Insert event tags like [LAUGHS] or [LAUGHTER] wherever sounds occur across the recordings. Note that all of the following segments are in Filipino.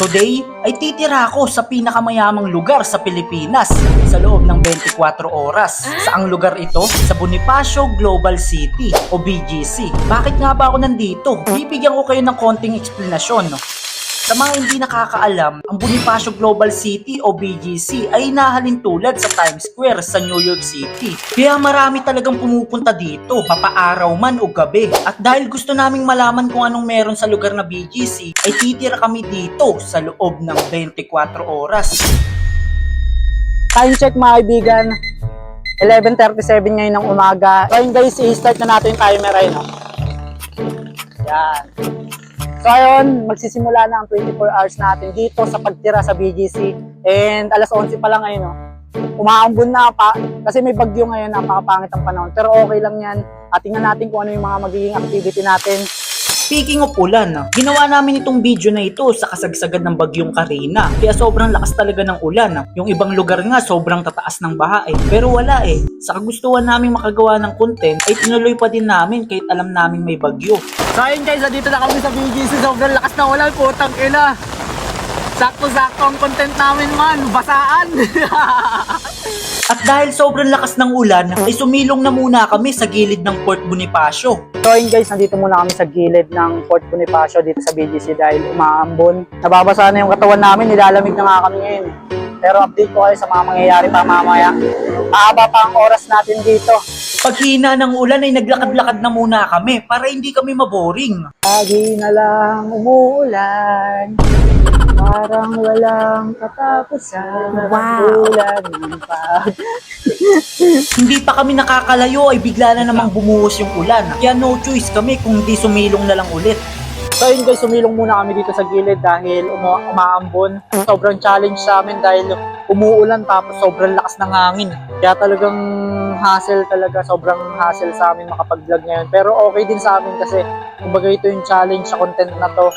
Today ay titira ako sa pinakamayamang lugar sa Pilipinas sa loob ng 24 oras. Saang lugar ito? Sa Bonifacio Global City o BGC. Bakit nga ba ako nandito? Bibigyan ko kayo ng konting eksplanasyon. Sa mga hindi nakakaalam, ang Bonifacio Global City o BGC ay nahalin tulad sa Times Square sa New York City. Kaya marami talagang pumupunta dito, mapaaraw man o gabi. At dahil gusto naming malaman kung anong meron sa lugar na BGC, ay titira kami dito sa loob ng 24 oras. Time check mga kaibigan. 11.37 ngayon ng umaga. So ayun guys, i-start na natin yung timer ay no. Yan. So magsisimula na ang 24 hours natin dito sa pagtira sa BGC. And alas 11 pa lang ngayon no. Umaambon na pa kasi may bagyo ngayon, napakapangit ang panahon. Pero okay lang yan. At tingnan natin kung ano yung mga magiging activity natin. Speaking of ulan, ginawa namin itong video na ito sa kasagsagan ng bagyong Karina. Kaya sobrang lakas talaga ng ulan. Yung ibang lugar nga sobrang tataas ng baha eh. Pero wala eh. Sa kagustuhan namin makagawa ng content ay tinuloy pa din namin kahit alam namin may bagyo. So ayun guys, dito na kami sa BGC. Sobrang lakas na ulan, putang ina. Sakto-sakto ang content namin man, basaan. [LAUGHS] At dahil sobrang lakas ng ulan, ay sumilong na muna kami sa gilid ng Port Bonifacio. So ayun guys, nandito muna kami sa gilid ng Fort Bonifacio dito sa BGC dahil umaambon. Nababasa na yung katawan namin, nilalamig na nga kami ngayon. Pero update ko kayo sa mga mangyayari pa mamaya. Mahaba pa ang oras natin dito. Paghina ng ulan ay naglakad-lakad na muna kami para hindi kami maboring. Lagi na lang umuulan. Parang walang katapusan. Wow. Ulan ng pag... [LAUGHS] Hindi pa kami nakakalayo ay bigla na namang bumuhos yung ulan. Kaya no choice kami kung di sumilong na lang ulit. So yun guys, sumilong muna kami dito sa gilid dahil uma- umaambon. Sobrang challenge sa amin dahil umuulan tapos sobrang lakas ng hangin. Kaya talagang hassle talaga, sobrang hassle sa amin makapag-vlog ngayon. Pero okay din sa amin kasi kumbaga ito yung challenge sa content na to.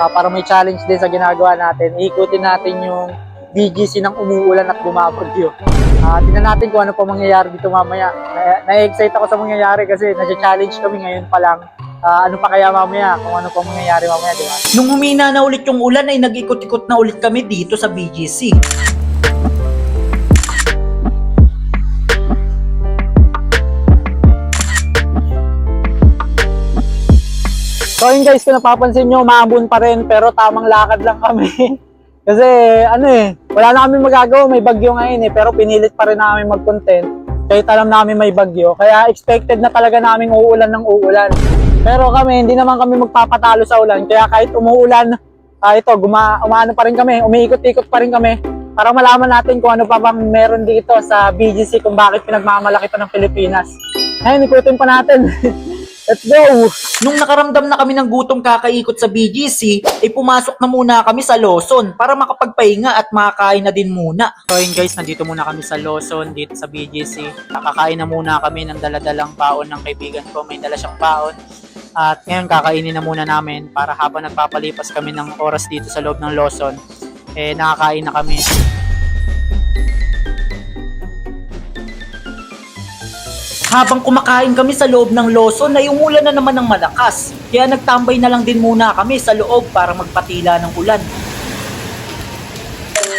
Ah, para may challenge din sa ginagawa natin. Ikutin natin yung BGC ng umuulan at bumabagyo. Ah, tingnan natin kung ano pa mangyayari dito mamaya. Na- Na-excite ako sa mangyayari kasi nag-challenge kami ngayon pa lang. Ah, ano pa kaya mamaya, kung ano pa mangyayari mamaya, di ba? Nung humina na ulit yung ulan ay nag-ikot-ikot na ulit kami dito sa BGC. So yun guys, kung napapansin nyo, maambon pa rin, pero tamang lakad lang kami. [LAUGHS] Kasi ano eh, wala na kami magagawa, may bagyo ngayon eh, pero pinilit pa rin namin mag-content. Kahit alam namin may bagyo, kaya expected na talaga namin uulan ng uulan. Pero kami, hindi naman kami magpapatalo sa ulan, kaya kahit umuulan, ah, ito, guma, umaano pa rin kami, umiikot-ikot pa rin kami, para malaman natin kung ano pa bang meron dito sa BGC, kung bakit pinagmamalaki pa ng Pilipinas. Ngayon, ikutin pa natin. [LAUGHS] Let's go! Nung nakaramdam na kami ng gutom kakaikot sa BGC, ay pumasok na muna kami sa Lawson para makapagpahinga at makakain na din muna. So yun guys, nandito muna kami sa Lawson, dito sa BGC. Nakakain na muna kami ng daladalang baon ng kaibigan ko. May dala siyang baon. At ngayon kakainin na muna namin para habang nagpapalipas kami ng oras dito sa loob ng Lawson, eh nakakain na kami. Habang kumakain kami sa loob ng Lawson ay umulan na naman ng malakas. Kaya nagtambay na lang din muna kami sa loob para magpatila ng ulan.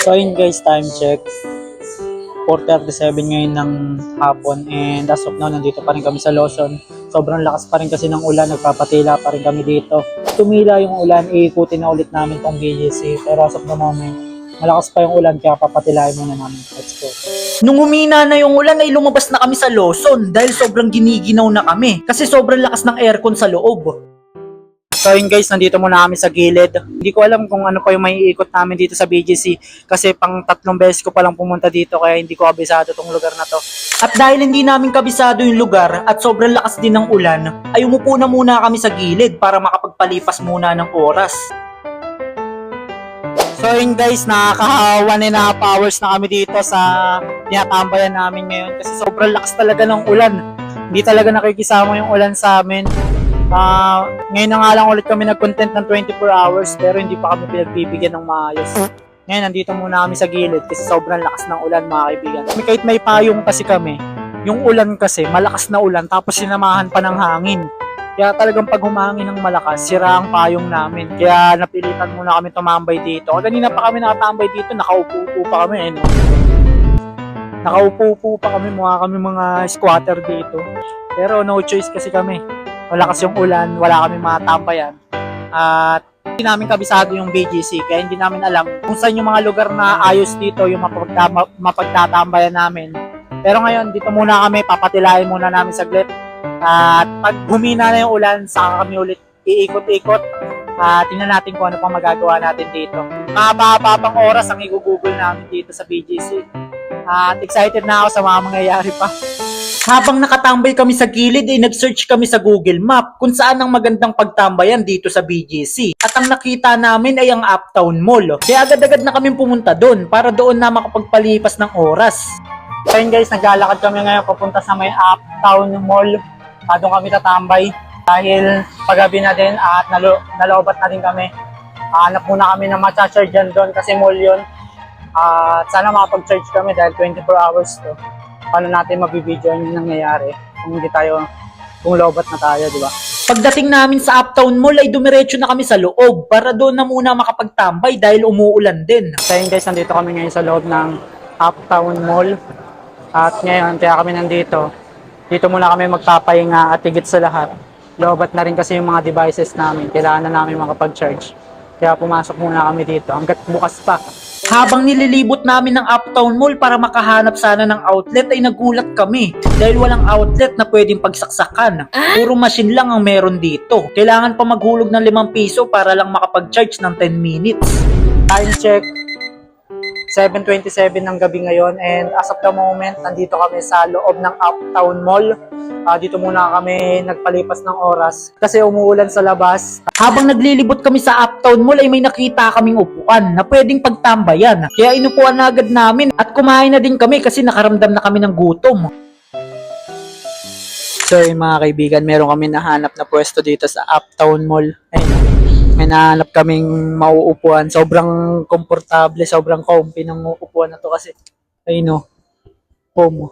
So yun guys, time check. 4.37 ngayon ng hapon and as of now, nandito pa rin kami sa Lawson. Sobrang lakas pa rin kasi ng ulan, nagpapatila pa rin kami dito. Tumila yung ulan, iikutin na ulit namin tong BGC. Pero as of the moment, malakas pa yung ulan kaya papatilayin muna namin. Let's go. Nung humina na yung ulan ay lumabas na kami sa Lawson dahil sobrang giniginaw na kami kasi sobrang lakas ng aircon sa loob. So yun guys, nandito muna kami sa gilid. Hindi ko alam kung ano pa yung may ikot namin dito sa BGC kasi pang tatlong beses ko palang pumunta dito kaya hindi ko abisado tong lugar na to. At dahil hindi namin kabisado yung lugar at sobrang lakas din ng ulan, ay umupo na muna kami sa gilid para makapagpalipas muna ng oras. So yun guys, nakaka one and a half hours na kami dito sa tinatambayan namin ngayon kasi sobrang lakas talaga ng ulan. Hindi talaga nakikisama yung ulan sa amin. Ah, ngayon na nga lang ulit kami nag-content ng 24 hours pero hindi pa kami pinagbibigyan ng maayos. Ngayon, nandito muna kami sa gilid kasi sobrang lakas ng ulan mga kaibigan. Kami kahit may payong kasi kami, yung ulan kasi, malakas na ulan tapos sinamahan pa ng hangin. Kaya talagang pag humangin ng malakas, sira ang payong namin. Kaya napilitan muna kami tumambay dito. Kanina pa kami nakatambay dito, nakaupo-upo pa kami. Eh, no? Nakaupo-upo pa kami, mukha kami mga squatter dito. Pero no choice kasi kami. Malakas yung ulan, wala kami matambayan. At hindi namin kabisado yung BGC, kaya hindi namin alam kung saan yung mga lugar na ayos dito, yung mapagtatambayan namin. Pero ngayon, dito muna kami, papatilayin muna namin saglit. At pag humina na yung ulan, saka kami ulit iikot-ikot. At tingnan natin kung ano pang magagawa natin dito. Mahaba-haba pang oras ang igugugol namin dito sa BGC. At excited na ako sa mga mangyayari pa. Habang nakatambay kami sa gilid, ay nag-search kami sa Google Map kung saan ang magandang pagtambayan dito sa BGC. At ang nakita namin ay ang Uptown Mall. Kaya agad-agad na kami pumunta doon para doon na makapagpalipas ng oras. So yun guys, naglalakad kami ngayon papunta sa may Uptown Mall. Uh, doon kami tatambay dahil paggabi na din at nalo, nalobat na din kami. Ah, hanap muna kami ng matcha-charge dyan doon kasi mall yun. At sana makapag-charge kami dahil 24 hours to. Paano natin mabibideo yung nangyayari kung hindi tayo, kung lobat na tayo, di ba? Pagdating namin sa Uptown Mall ay dumiretso na kami sa loob para doon na muna makapagtambay dahil umuulan din. So yun guys, nandito kami ngayon sa loob ng Uptown Mall. At ngayon, kaya kami nandito. Dito muna kami magpapahinga at higit sa lahat. Lobat na rin kasi yung mga devices namin. Kailangan na namin makapag-charge. Kaya pumasok muna kami dito hanggat bukas pa. Habang nililibot namin ng Uptown Mall para makahanap sana ng outlet ay nagulat kami dahil walang outlet na pwedeng pagsaksakan. Puro machine lang ang meron dito. Kailangan pa maghulog ng 5 piso para lang makapag-charge ng 10 minutes. Time check, 7.27 ng gabi ngayon and as of the moment, nandito kami sa loob ng Uptown Mall. Ah, dito muna kami nagpalipas ng oras kasi umuulan sa labas. Habang naglilibot kami sa Uptown Mall ay may nakita kaming upuan na pwedeng pagtambayan. Kaya inupuan na agad namin at kumain na din kami kasi nakaramdam na kami ng gutom. So yun mga kaibigan, meron kami nahanap na pwesto dito sa Uptown Mall. Ayun, may nahanap kaming mauupuan. Sobrang komportable, sobrang comfy ng upuan na to kasi ayun no, home.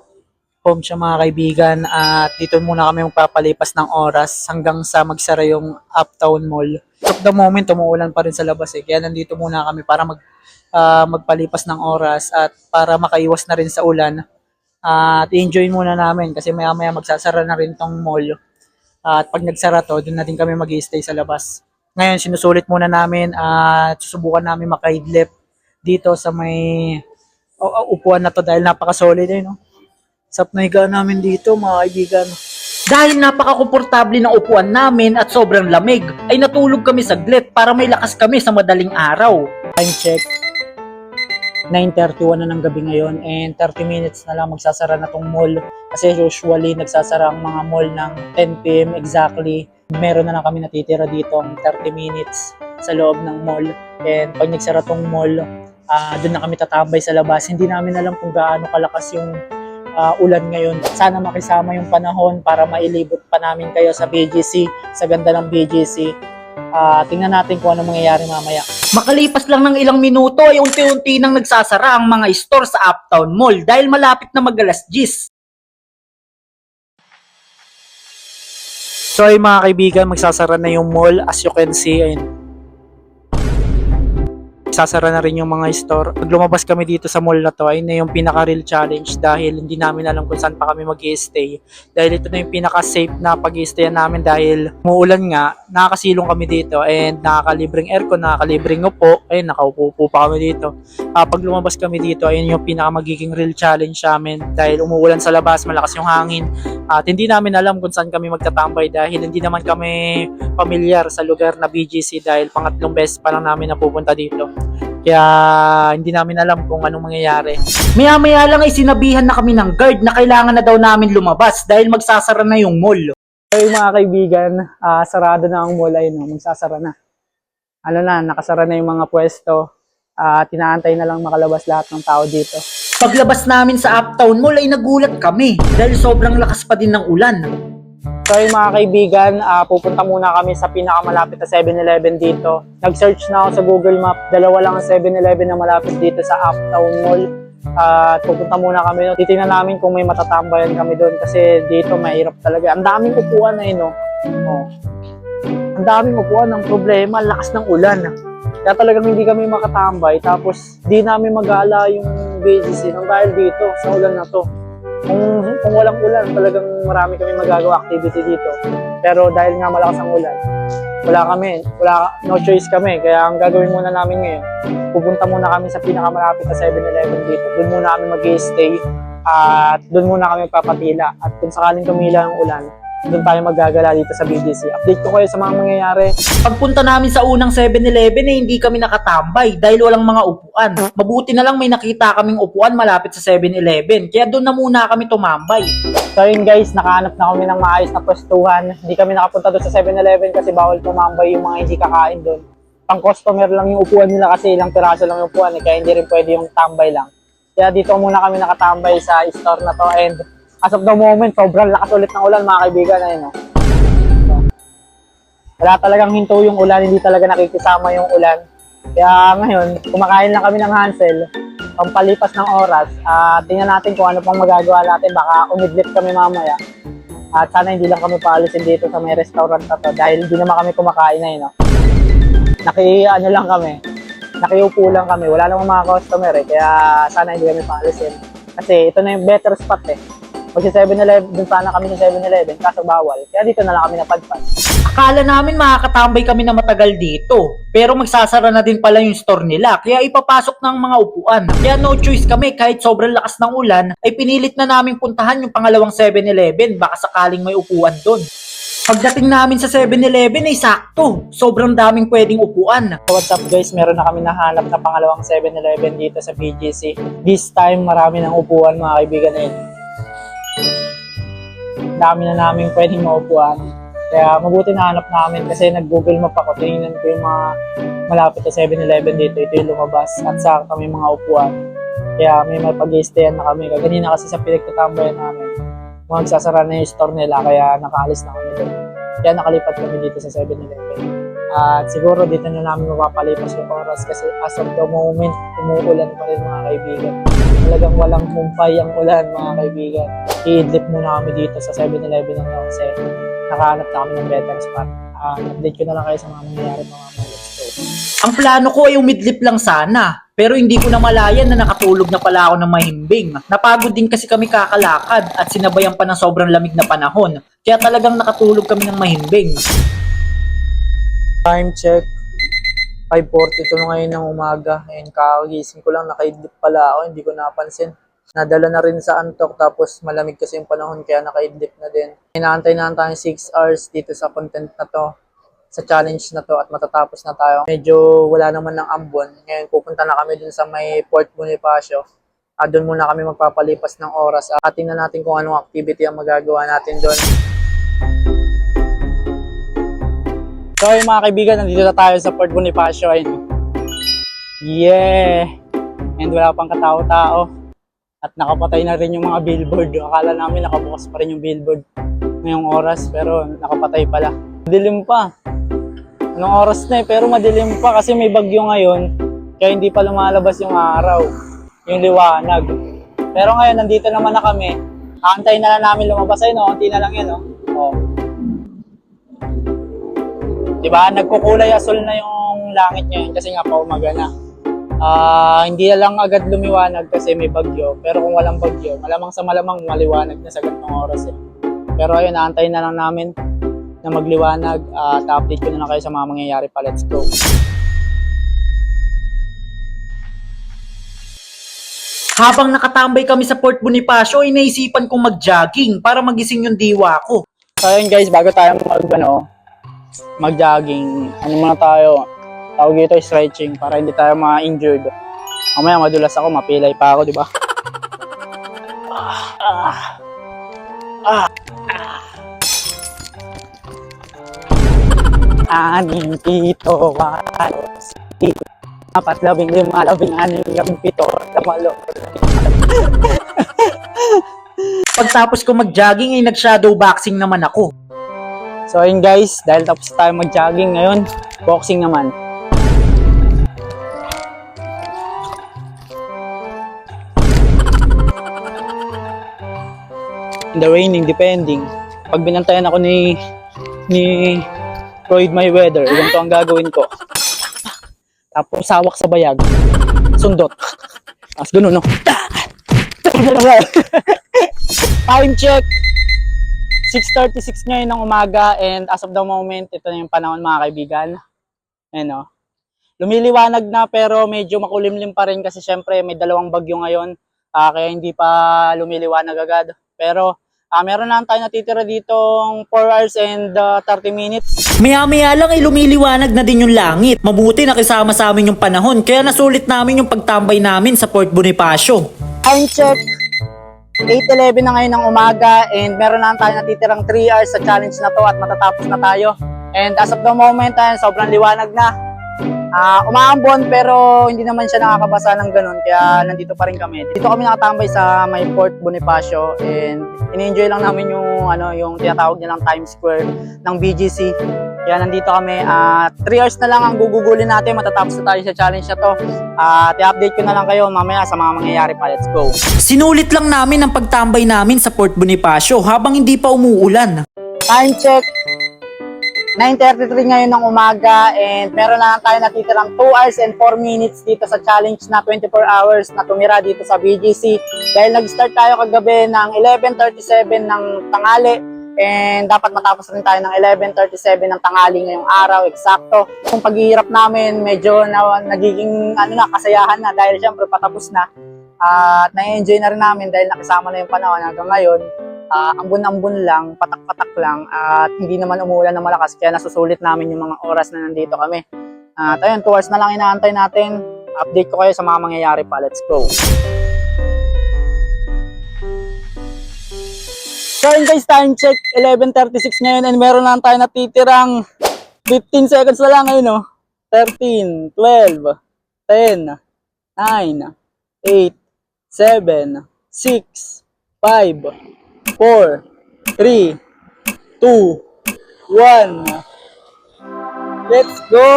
Home siya mga kaibigan at dito muna kami magpapalipas ng oras hanggang sa magsara yung Uptown Mall. At the moment, umuulan pa rin sa labas eh. Kaya nandito muna kami para mag, ah, magpalipas ng oras at para makaiwas na rin sa ulan. At enjoy muna namin kasi maya maya magsasara na rin tong mall. At pag nagsara to, doon na din kami mag stay sa labas. Ngayon, sinusulit muna namin at susubukan namin makaidlip dito sa may o- upuan na to dahil napaka-solid eh, no? Sap na namin dito, mga kaibigan. Dahil napaka-komportable ng upuan namin at sobrang lamig, ay natulog kami saglit para may lakas kami sa madaling araw. Time check. 9.31 na ng gabi ngayon and 30 minutes na lang magsasara na tong mall. Kasi usually nagsasara ang mga mall ng 10pm exactly. Meron na lang kami natitira dito ang 30 minutes sa loob ng mall. And pag nagsara tong mall, ah doon na kami tatambay sa labas. Hindi namin alam kung gaano kalakas yung ah, ulan ngayon. Sana makisama yung panahon para mailibot pa namin kayo sa BGC, sa ganda ng BGC. Ah, tingnan natin kung ano mangyayari mamaya. Makalipas lang ng ilang minuto ay unti-unti nang nagsasara ang mga store sa Uptown Mall dahil malapit na mag alas 10. So ay mga kaibigan, magsasara na yung mall as you can see. Ayun. Magsasara na rin yung mga store. Pag lumabas kami dito sa mall na to, ayun na yung pinaka-real challenge dahil hindi namin alam kung saan pa kami mag stay Dahil ito na yung pinaka-safe na pag stay namin dahil muulan nga, nakakasilong kami dito and nakakalibreng aircon, nakakalibreng upo, ayun, nakaupo pa kami dito. Ah, pag lumabas kami dito, ayun yung pinaka magiging real challenge namin dahil umuulan sa labas, malakas yung hangin, at hindi namin alam kung saan kami magtatambay dahil hindi naman kami pamilyar sa lugar na BGC dahil pangatlong beses pa lang namin napupunta dito. Kaya hindi namin alam kung anong mangyayari. Maya-maya lang ay sinabihan na kami ng guard na kailangan na daw namin lumabas dahil magsasara na yung mall. Yung mga kaibigan, ah, sarado na ang mall ay no, magsasara na. Ano na, nakasara na yung mga pwesto. at tinaantay na lang makalabas lahat ng tao dito. Paglabas namin sa Uptown Mall ay nagulat kami dahil sobrang lakas pa din ng ulan. So yung mga kaibigan, ah, pupunta muna kami sa pinakamalapit na 7-Eleven dito. Nag-search na ako sa Google Map. Dalawa lang ang 7-Eleven na malapit dito sa Uptown Mall. At pupunta muna kami. Titingnan namin kung may matatambayan kami doon kasi dito mahirap talaga. Ang daming upuan na yun, no? Oh. Ang daming upuan ng problema, lakas ng ulan. Kaya talagang hindi kami makatambay. Tapos di namin magala yung BGC nang dahil dito sa ulan na to. Kung, kung walang ulan, talagang marami kami magagawa activity dito. Pero dahil nga malakas ang ulan, wala kami, wala, no choice kami. Kaya ang gagawin muna namin ngayon, pupunta muna kami sa pinakamalapit na 7-Eleven dito. Doon muna kami mag-stay at doon muna kami papatila. At kung sakaling tumila ang ulan, doon tayo maggagala dito sa BGC. Update ko kayo sa mga mangyayari. Pagpunta namin sa unang 7-Eleven eh, hindi kami nakatambay dahil walang mga upuan. Mabuti na lang may nakita kaming upuan malapit sa 7-Eleven. Kaya doon na muna kami tumambay. So yun guys, nakahanap na kami ng maayos na pwestuhan. Hindi kami nakapunta doon sa 7-Eleven kasi bawal tumambay yung mga hindi kakain doon. Pang customer lang yung upuan nila kasi ilang piraso lang yung upuan eh, kaya hindi rin pwede yung tambay lang. Kaya dito muna kami nakatambay sa store na to and as of the moment, sobrang lakas ulit ng ulan mga kaibigan. Ayun, no? Wala talagang hinto yung ulan, hindi talaga nakikisama yung ulan. Kaya ngayon, kumakain lang kami ng Hansel, pampalipas ng oras. At tingnan natin kung ano pang magagawa natin. Baka umidlit kami mamaya. At sana hindi lang kami paalisin dito sa may restaurant na to dahil hindi naman kami kumakain na yun. No? Naki, ano lang kami, nakiupo lang kami. Wala namang mga customer eh. Kaya sana hindi kami paalisin. Kasi ito na yung better spot eh. Pag sa 7-Eleven, dun sana kami sa 7-Eleven, kaso bawal. Kaya dito na lang kami napadpad. Akala namin makakatambay kami na matagal dito. Pero magsasara na din pala yung store nila. Kaya ipapasok ng mga upuan. Kaya no choice kami kahit sobrang lakas ng ulan ay pinilit na namin puntahan yung pangalawang 7-Eleven. Baka sakaling may upuan doon. Pagdating namin sa 7-Eleven ay sakto. Sobrang daming pwedeng upuan. What's up guys, meron na kami nahanap na pangalawang 7-Eleven dito sa BGC. This time, marami ng upuan mga kaibigan na Dami na namin pwedeng maupuan. Kaya mabuti na hanap namin kasi nag-google map ako. Tinignan ko yung mga malapit na 7-Eleven dito. Ito yung lumabas at sa kami mga upuan. Kaya may mapag-stayan na kami. Kaganina kasi sa pinagtatambayan namin, magsasara na yung store nila kaya nakaalis na kami doon. Kaya nakalipat kami dito sa 7-Eleven. At siguro dito na namin mapapalipas yung oras kasi as of the moment, umuulan pa rin mga kaibigan. Talagang walang humpay ang ulan mga kaibigan. I-idlip muna kami dito sa 7-Eleven ng kasi nakahanap na kami ng better spot. Ah, update ko na lang kayo sa mga nangyayari mga mga let's go. Ang plano ko ay umidlip lang sana. Pero hindi ko na malayan na nakatulog na pala ako ng mahimbing. Napagod din kasi kami kakalakad at sinabayan pa ng sobrang lamig na panahon. Kaya talagang nakatulog kami ng mahimbing. Time check. 5.42 na ngayon ng umaga. Ayun, kakagising ko lang, nakaidlip pala ako, hindi ko napansin. Nadala na rin sa antok, tapos malamig kasi yung panahon, kaya nakaidlip na din. Inaantay na tayo 6 hours dito sa content na to, sa challenge na to, at matatapos na tayo. Medyo wala naman ng ambon. Ngayon, pupunta na kami dun sa may Port Bonifacio. At doon muna kami magpapalipas ng oras. At tingnan natin kung anong activity ang magagawa natin doon. So yung mga kaibigan, nandito na tayo sa Port Bonifacio. Ayun. Yeah! And wala pang katao-tao. At nakapatay na rin yung mga billboard. Akala namin nakabukas pa rin yung billboard ngayong oras, pero nakapatay pala. Madilim pa. Anong oras na eh, pero madilim pa kasi may bagyo ngayon. Kaya hindi pa lumalabas yung araw. Yung liwanag. Pero ngayon, nandito naman na kami. Aantayin na lang namin lumabas. Ayun, no? Unti na lang yan, no? Oh. Diba? Nagkukulay asul na yung langit ngayon kasi nga pa umaga na. Ah, hindi na lang agad lumiwanag kasi may bagyo. Pero kung walang bagyo, malamang sa malamang maliwanag na sa ganitong oras eh. Pero ayun, naantayin na lang namin na magliwanag at update ko na lang kayo sa mga mangyayari pa. Let's go. Habang nakatambay kami sa Port Bonifacio, ay naisipan kong mag-jogging para magising yung diwa ko. So ayun guys, bago tayo mag, ano, mag-jogging, ano muna tayo, tawag dito stretching para hindi tayo ma-injured. Mamaya madulas ako, mapilay pa ako, di ba? Ah, ah, ah. Aning, pito, walos, pito, apat, labing lima, labing anim, labing pito, lamalo. Pagtapos ko mag-jogging ay nag-shadow boxing naman ako. So ayun guys, dahil tapos tayo mag-jogging ngayon, boxing naman. In the raining, depending. Pag binantayan ako ni ni Floyd Mayweather. Ganito ang gagawin ko. Tapos sawak sa bayag. Sundot. Tapos ganun, no? [LAUGHS] Time check. 6.36 ngayon ng umaga and as of the moment, ito na yung panahon mga kaibigan. Ayan o. Lumiliwanag na pero medyo makulimlim pa rin kasi syempre may dalawang bagyo ngayon. ah, kaya hindi pa lumiliwanag agad. Pero ah, meron lang tayo natitira ditong 4 hours and ah, 30 minutes. Maya-maya lang ay lumiliwanag na din yung langit. Mabuti nakisama sa amin yung panahon kaya nasulit namin yung pagtambay namin sa Port Bonifacio. Time check. 8.11 na ngayon ng umaga and meron lang tayo natitirang 3 hours sa challenge na to at matatapos na tayo. And as of the moment, ayun, sobrang liwanag na. Ah, umaambon pero hindi naman siya nakakabasa ng ganun kaya nandito pa rin kami. Dito kami nakatambay sa may Port Bonifacio and ini-enjoy lang namin yung ano yung tinatawag nilang Times Square ng BGC. Kaya nandito kami at 3 hours na lang ang gugugulin natin matatapos na tayo sa challenge na to. At i-update ko na lang kayo mamaya sa mga mangyayari pa. Let's go. Sinulit lang namin ang pagtambay namin sa Port Bonifacio habang hindi pa umuulan. Time check. 9.33 ngayon ng umaga and meron na lang tayo natitirang 2 hours and 4 minutes dito sa challenge na 24 hours na tumira dito sa BGC. Dahil nag-start tayo kagabi ng 11.37 ng tangali and dapat matapos rin tayo ng 11.37 ng tangali ngayong araw, eksakto. Kung paghihirap namin, medyo na, nagiging ano na, kasayahan na dahil syempre patapos na. At na-enjoy na rin namin dahil nakisama na yung panahon hanggang ngayon ah, ambon-ambon lang, patak-patak lang, at hindi naman umuulan ng malakas, kaya nasusulit namin yung mga oras na nandito kami. At ayun, 2 hours na lang inaantay natin. Update ko kayo sa mga mangyayari pa. Let's go. Yun guys, time check, 11.36 ngayon and meron lang tayo natitirang 15 seconds na lang ngayon, no? 13, 12, 10, 9, 8, 7, 6, 5, 4, 3, 2, 1. Let's go!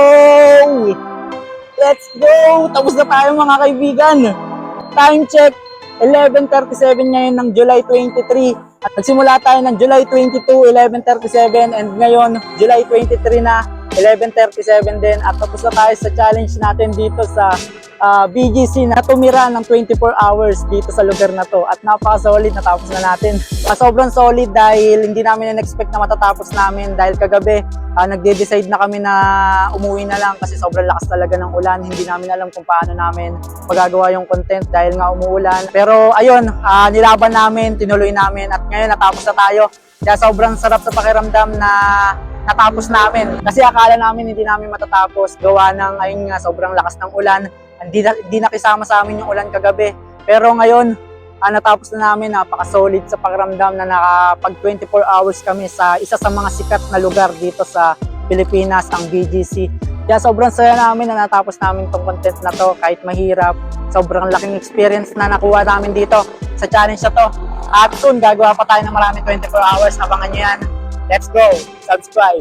Let's go! Tapos na tayo mga kaibigan. Time check, 11.37 ngayon ng July 23. At nagsimula tayo ng July 22, 11.37 and ngayon, July 23 na, 11.37 din. At tapos na tayo sa challenge natin dito sa ah, BGC na tumira ng 24 hours dito sa lugar na to. At napaka-solid, natapos na natin. Ah, sobrang solid dahil hindi namin in-expect na matatapos namin dahil kagabi ah, nagde-decide na kami na umuwi na lang kasi sobrang lakas talaga ng ulan. Hindi namin alam kung paano namin magagawa yung content dahil nga umuulan. Pero ayun, ah, nilaban namin, tinuloy namin at ngayon natapos na tayo. Kaya sobrang sarap sa pakiramdam na natapos namin. Kasi akala namin hindi namin matatapos gawa ng ayun nga sobrang lakas ng ulan. Hindi na, hindi nakisama sa amin yung ulan kagabi. Pero ngayon, ah, natapos na namin, napaka-solid sa pakiramdam na nakapag 24 hours kami sa isa sa mga sikat na lugar dito sa Pilipinas, ang BGC. Kaya sobrang saya namin na natapos namin tong content na to kahit mahirap. Sobrang laking experience na nakuha namin dito sa challenge na to. At soon, gagawa pa tayo ng marami 24 hours. Abangan nyo yan. Let's go! Subscribe!